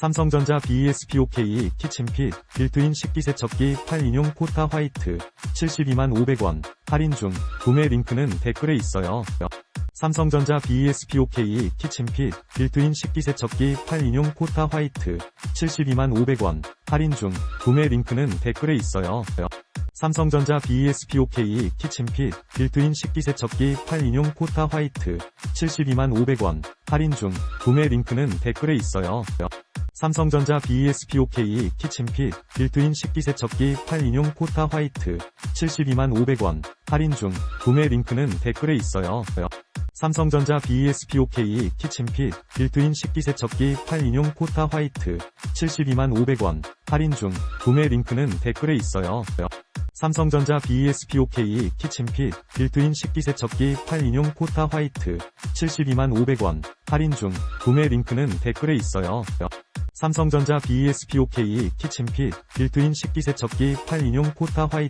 삼성전자 BESPOK 키친핏 빌트인 식기세척기 8인용 포타 화이트 72만 500원 할인 중 구매 링크는 댓글에 있어요. 삼성전자 BESPOK 키친핏 빌트인 식기세척기 8인용 포타 화이트 72만 500원 할인 중 구매 링크는 댓글에 있어요. 삼성전자 BESPOK 키친핏 빌트인 식기세척기 8인용 포타 화이트 72만 500원 할인 중 구매 링크는 댓글에 있어요. 삼성전자 BESPOK 키친핏 빌트인 식기세척기 8인용 포타 화이트 72만 500원 할인 중 구매 링크는 댓글에 있어요. 삼성전자 BESPOK 키친핏 빌트인 식기세척기 8인용 포타 화이트 72만 500원 할인 중 구매 링크는 댓글에 있어요. 삼성전자 BESPOK 키친핏 빌트인 식기세척기 8인용 포타 화이트 72만 500원 할인 중 구매 링크는 댓글에 있어요. 삼성전자 BESPOK 키친핏 빌트인 식기세척기 8인용 포타 화이트